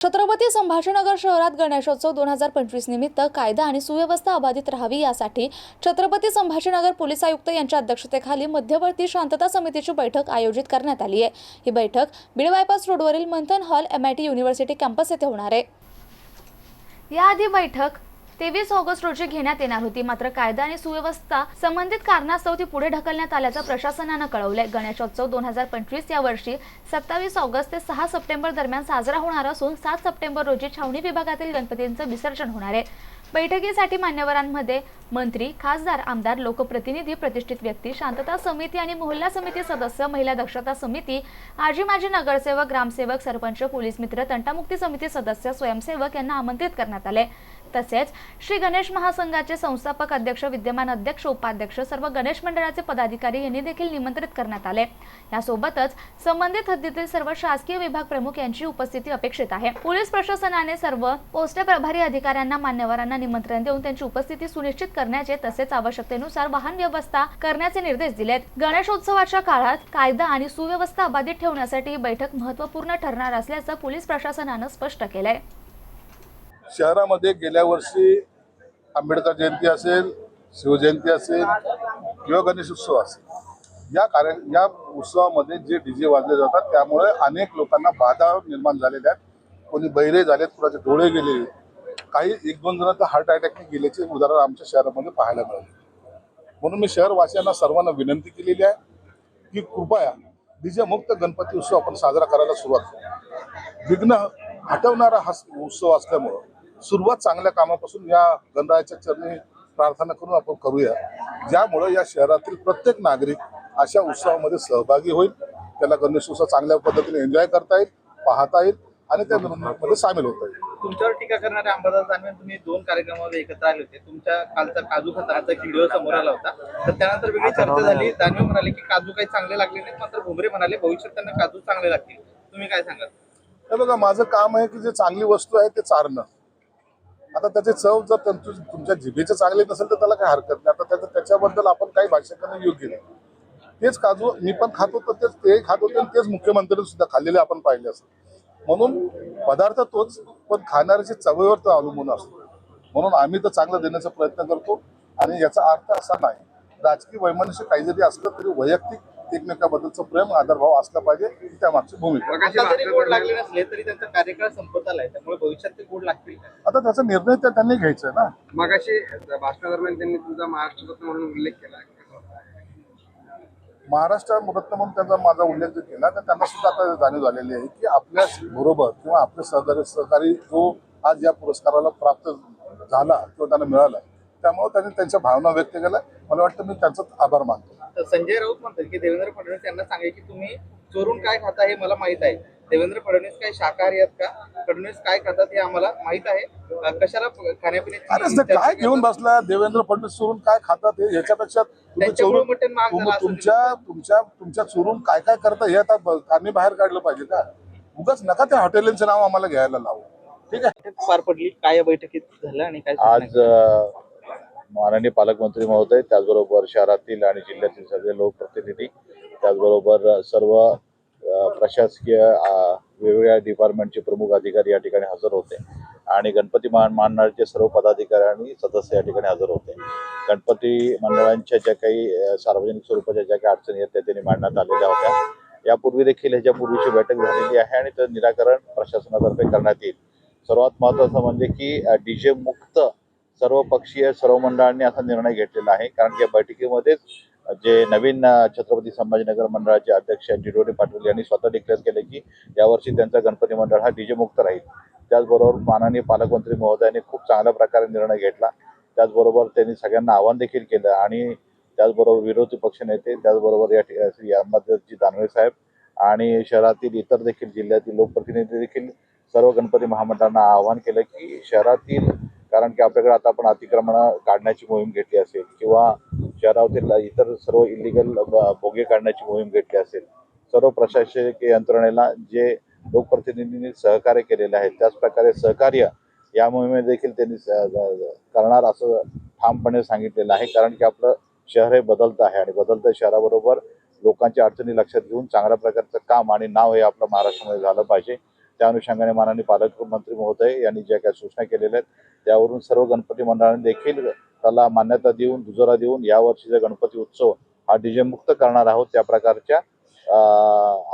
छत्रपती संभाजीनगर शहरात गणेशोत्सव दोन हजार पंचवीस निमित्त कायदा आणि सुव्यवस्था अबाधित राहावी यासाठी छत्रपती संभाजीनगर पोलीस आयुक्त यांच्या अध्यक्षतेखाली मध्यवर्ती शांतता समितीची बैठक आयोजित करण्यात आली आहे. ही बैठक बीड बायपास रोडवरील Manthan hall M I T university campus येथे होणार आहे. याआधी बैठक तेवीस ऑगस्ट रोजी घेण्यात येणार होती. मात्र कायदा आणि सुव्यवस्था संबंधित कारणास्तव ती पुढे ढकलण्यात आल्याचं प्रशासनानं कळवलंय. गणेशोत्सव दोन हजार पंचवीस या वर्षी सत्तावीस ऑगस्ट ते सहा सप्टेंबर दरम्यान साजरा होणार असून सात सप्टेंबर रोजी छावणी विभागातील गणपतींचं विसर्जन होणार आहे. बैठकीसाठी मान्यवरांमध्ये मंत्री खासदार आमदार लोकप्रतिनिधी प्रतिष्ठित व्यक्ती शांतता समिती आणि मोहल्ला समिती सदस्य महिला दक्षता समिती आजी माजी नगरसेवक ग्रामसेवक सरपंच पोलीस मित्र तंटामुक्ती समिती सदस्य स्वयंसेवक यांना आमंत्रित करण्यात आले तसेच श्री गणेश महासंघाचे संस्थापक अध्यक्ष विद्यमान अध्यक्ष उपाध्यक्ष सर्व गणेश मंडळाचे पदाधिकारी यांनी देखील निमंत्रित करण्यात आले. यासोबतच संबंधित हद्दीतील सर्व शासकीय विभाग प्रमुख यांची उपस्थिती अपेक्षित आहे. पोलीस प्रशासनाने सर्व पोस्ट प्रभारी अधिकाऱ्यांना मान्यवरांना निमंत्रण देऊन त्यांची उपस्थिती सुनिश्चित करण्याचे तसेच आवश्यकतेनुसार वाहन व्यवस्था करण्याचे निर्देश दिलेत. गणेशोत्सवाच्या काळात कायदा आणि सुव्यवस्था अबाधित ठेवण्यासाठी ही बैठक महत्त्वपूर्ण ठरणार असल्याचं पोलीस प्रशासनानं स्पष्ट केलंय. शहरामध्ये गेल्या वर्षी आंबेडकर जयंती असेल शिवजयंती असेल किंवा गणेश उत्सव असेल या कार्य या उत्सवामध्ये जे डी जे वाजले जातात त्यामुळे अनेक लोकांना बाधा निर्माण झालेल्या आहेत. कोणी बहिरे झालेत कोणाचे डोळे गेले. काही एक दोन जण तर हार्ट अटॅकने गेल्याचे उदाहरण आमच्या शहरामध्ये पाहायला मिळाले. म्हणून मी शहरवासियांना सर्वांना विनंती केलेली आहे की कृपया डीजे मुक्त गणपती उत्सव आपण साजरा करायला सुरुवात करू. विघ्न हटवणारा हा उत्सव असल्यामुळं सुरुवात चांगल्या कामापासून या गणरायाच्या चरणी प्रार्थना करून आपण करूया. ज्यामुळं या शहरातील प्रत्येक नागरिक अशा उत्सवामध्ये सहभागी होईल. त्याला गणेशोत्सव चांगल्या पद्धतीने एन्जॉय करता येईल पाहता येईल आणि त्या मिरवणुकीमध्ये सामील होता येईल. तुमच्यावर टीका करणारे अंबादास दानवे तुम्ही दोन कार्यक्रमामध्ये एकत्र आले होते. तुमच्या कालचा काजू खताचा एक व्हिडिओ समोर आला होता. तर त्यानंतर वेगळी चर्चा झाली. दानवे म्हणाले की काजू काही चांगले लागले नाहीत मात्र भुमरे म्हणाले भविष्यात त्यांना काजू चांगले लागतील. तुम्ही काय सांगाल? हे बघा माझं काम आहे की जे चांगली वस्तू आहे ते चारणं. आता त्याची चव जर तुमच्या तुमच्या जिभेचे चांगले नसेल तर त्याला काही हरकत नाही. आता त्याचं त्याच्याबद्दल आपण काही भाष्य करणं योग्य नाही. तेच काजू मी पण खातो तर तेच ते खात होते आणि तेच मुख्यमंत्र्यांनी सुद्धा खाल्लेले आपण पाहिले असत. म्हणून पदार्थ तोच पण खाणाऱ्याच्या चवीवर तर अवलंबून असतो. म्हणून आम्ही तर चांगलं देण्याचा प्रयत्न करतो आणि याचा अर्थ असा नाही. राजकीय वैमनस्य काही जरी असलं तरी वैयक्तिक एकमेकाबद्दलचं प्रेम आदरभाव असला पाहिजे ही त्यामागची भूमिका आहे. आता जरी गोड लागले नसले तरी त्यांचा कार्यकाळ संपत आलाय त्यामुळे भविष्यात ते गोड लागतील? आता त्याचा निर्णय त्या त्यांनी घ्यायचा आहे ना मगाशी भाषणादरम्यान त्यांनी तुझा महाराष्ट्ररत्न म्हणून उल्लेख केला महाराष्ट्र रत्न म्हणून त्यांचा माझा उल्लेख जर केला तर त्यांना सुद्धा आता जाणीव झालेली आहे की आपल्या बरोबर किंवा आपले सहकारी सहकारी जो आज या पुरस्काराला प्राप्त झाला किंवा त्यांना मिळाला त्यामुळे त्यांनी त्यांच्या भावना व्यक्त केल्या. मला वाटतं मी त्यांचा आभार मानतो. संजय राऊत म्हणतात की देवेंद्र फडणवीस यांना सांगा की तुम्ही चोरून काय खाता हे मला माहीत आहे. देवेंद्र फडणवीस काय शाकाहारी आहेत का? फडणवीस काय खातात हे आम्हाला माहीत आहे. कशाला ते काय घेऊन बसला? देवेंद्र फडणवीस चोरून काय खातात हे? याच्यापेक्षा तुमच्या तुमच्या तुमच्या चोरून काय काय करता हे आता आम्ही बाहेर काढलं पाहिजे का? उगाच नका त्या हॉटेलांचं नाव आम्हाला घ्यायला लावू. ठीक आहे? पार पडली. काय बैठकीत झालं आणि काय आज माननीय पालकमंत्री महोदय त्याचबरोबर शहरातील आणि जिल्ह्यातील सगळे लोकप्रतिनिधी त्याचबरोबर सर्व प्रशासकीय वेगवेगळ्या डिपार्टमेंटचे प्रमुख अधिकारी या ठिकाणी हजर होते. आणि गणपती मान मानणारे सर्व पदाधिकारी आणि सदस्य या ठिकाणी हजर होते. गणपती मंडळांच्या ज्या काही सार्वजनिक स्वरूपाच्या ज्या काही अडचणी आहेत त्या त्यांनी मांडण्यात आलेल्या होत्या. यापूर्वी देखील ह्याच्या पूर्वीची बैठक झालेली आहे आणि त्याचं निराकरण प्रशासनातर्फे करण्यात येईल. सर्वात महत्त्वाचं म्हणजे की डीजे मुक्त सर्व पक्षीय सर्व मंडळांनी असा निर्णय घेतलेला आहे. कारण की या बैठकीमध्येच जे नवीन छत्रपती संभाजीनगर मंडळाचे अध्यक्ष जिरोडे पाटील यांनी स्वतः डिक्लेअर केले की यावर्षी त्यांचा गणपती मंडळ हा डीजे मुक्त राहील. त्याचबरोबर माननीय पालकमंत्री महोदयांनी खूप चांगल्या प्रकारे निर्णय घेतला. त्याचबरोबर त्यांनी सगळ्यांना आवाहन देखील केलं आणि त्याचबरोबर विरोधी पक्षनेते त्याचबरोबर या ठि- श्री दानवे साहेब आणि शहरातील इतर देखील जिल्ह्यातील लोकप्रतिनिधी देखील सर्व गणपती महामंडळांना आवाहन केलं की शहरातील कारण की आपल्याकडे आता आपण अतिक्रमण काढण्याची मोहीम घेतली असेल किंवा शहरातील इतर सर्व इलिगल भोगे काढण्याची मोहीम घेतली असेल सर्व प्रशासकीय यंत्रणेला जे लोकप्रतिनिधींनी सहकार्य केलेले आहे त्याचप्रकारे सहकार्य या मोहिमेत देखील त्यांनी करणार असं ठामपणे सांगितलेलं आहे. कारण की आपलं शहर हे बदलतं आहे आणि बदलत्या शहराबरोबर लोकांच्या अडचणी लक्षात घेऊन चांगल्या प्रकारचं काम आणि नाव हे आपलं महाराष्ट्रामध्ये झालं पाहिजे. त्या अनुषंगाने माननीय पालकमंत्री महोदय यांनी ज्या काही सूचना केलेल्या आहेत त्यावरून सर्व गणपती मंडळाने देखील त्याला मान्यता देऊन दुजोरा देऊन यावर्षीचा गणपती उत्सव हा डीजे मुक्त करणार आहोत त्या प्रकारच्या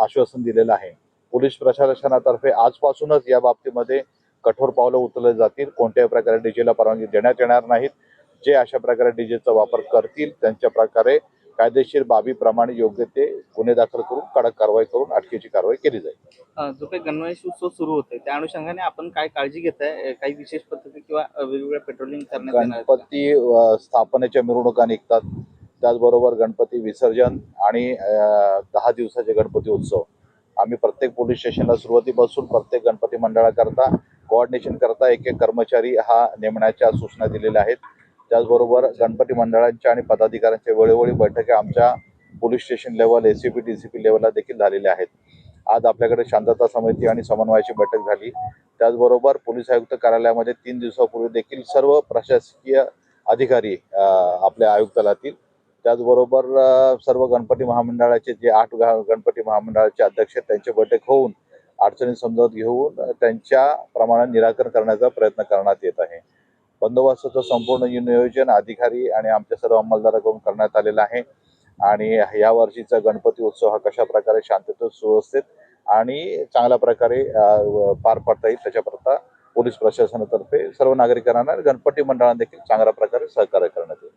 आश्वासन दिलेलं आहे. पोलीस प्रशासनातर्फे आजपासूनच या बाबतीमध्ये कठोर पावलं उचलले जातील. कोणत्याही प्रकारे डीजेला परवानगी देण्यात येणार नाहीत. जे अशा प्रकारे डीजेचा वापर करतील त्यांच्या प्रकारे कायदेशीर बाबीप्रमाणे योग्य ते गुन्हे दाखल करून कडक कारवाई करून अटकेची कारवाई केली जाईल. जो काही गणेश उत्सव सुरू होतोय त्या अनुषंगाने आपण काय काळजी घेताय? अं, काही विशेष पद्धती किंवा वेगवेगळ्या पेट्रोलिंग करण्यात? गणपती स्थापनेच्या मिरवणुका निघतात. त्याचबरोबर गणपती विसर्जन आणि दहा दिवसाचे गणपती उत्सव. आम्ही प्रत्येक पोलीस स्टेशनला सुरुवातीपासून प्रत्येक गणपती मंडळाकरता कोऑर्डिनेशन करता एक एक कर्मचारी हा नेमण्याच्या सूचना दिलेल्या आहेत. त्याचबरोबर गणपती मंडळांच्या आणि पदाधिकाऱ्यांच्या वेळोवेळी बैठका आमच्या police station level A C B D C P लेवलला देखील झालेल्या आहेत. आज आपल्याकडे शांतता समिती आणि समन्वयाची बैठक झाली. त्याचबरोबर पोलीस आयुक्त कार्यालयामध्ये तीन दिवसापूर्वी देखील सर्व प्रशासकीय अधिकारी आपल्या आयुक्तालयातील त्याचबरोबर सर्व गणपती महामंडळाचे जे आठ गणपती महामंडळाचे अध्यक्ष आहेत त्यांची बैठक होऊन अडचणी समजावून घेऊन त्यांच्या प्रमाणात निराकरण करण्याचा प्रयत्न करण्यात येत आहे. बंदोबस्ताचं संपूर्ण नियोजन अधिकारी आणि आमच्या सर्व अंमलदाराकडून करण्यात आलेलं आहे. आणि या वर्षीचा गणपती उत्सव हा कशा प्रकारे शांततेत सुव्यवस्थित आणि चांगल्या प्रकारे पार पाडता येईल त्याच्याकरता पोलीस प्रशासनातर्फे सर्व नागरिकांना गणपती मंडळांना देखील चांगल्या प्रकारे सहकार्य करण्यात येईल.